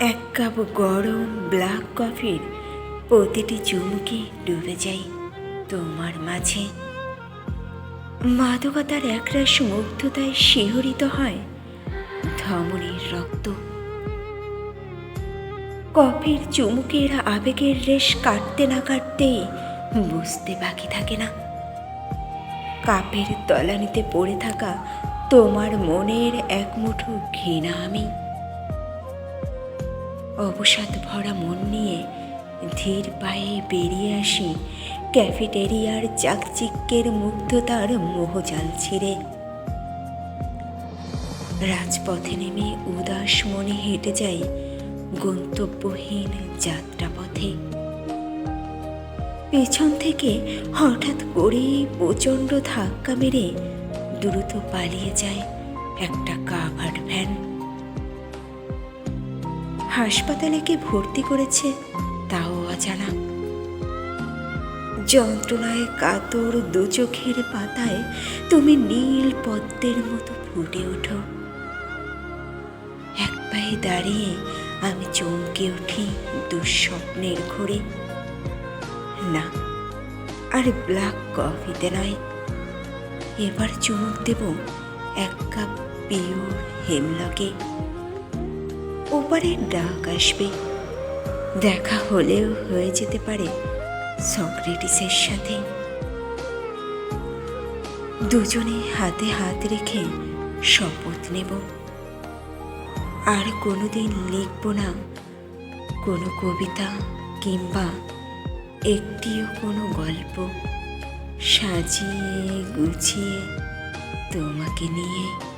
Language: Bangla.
এক কাপ গরম ব্ল্যাক কফির প্রতিটি চুমুকে ডুবে যাই তোমার মাঝে। মাদকতার একরাশ মুগ্ধতায় শিহরিত হয় ধমনীর রক্ত। কফির চুমুকের আবেগের রেশ কাটতে না কাটতেই বুঝতে বাকি থাকে না। কাপের তলানিতে পড়ে থাকা তোমার মনের এক মুঠো ঘৃণা আমি। অবসাদ ভরা মন নিয়ে ধীর পায়ে বেরিয়ে আসি। ক্যাফেটেরিয়ার চাকচিক্যের মুগ্ধতার মোহজাল ছিঁড়ে। রাজপথে নেমে উদাস মনে হেঁটে যাই গন্তব্যহীন যাত্রাপথে। পেছন থেকে হঠাৎ করে প্রচণ্ড ধাক্কা মেরে দ্রুত পালিয়ে যায় একটা কাভার্ড ভ্যান। হাসপাতালে কে ভর্তি করেছে, তাও অজানা। যন্ত্রণায় কাতর দু চোখের পাতায় তুমি নীল পদ্মের মতো ফুটে ওঠো। এক পায়ে দাঁড়িয়ে আমি চমকে উঠি দুঃস্বপ্নের ঘোরে। না, আর ব্ল্যাক কফিতে নয়। এবার চুমুক দেব এক কাপ পিওর হেমলকে। ওপারে ডাক আসবে। দেখা হলেও হয়ে যেতে পারে সক্রেটিসের সাথে। দুজনে হাতে হাত রেখে শপথ নেব। আর কোনোদিন লিখব না কোনো কবিতা কিংবা একটিও কোনো গল্প সাজিয়ে গুছিয়ে তোমাকে নিয়ে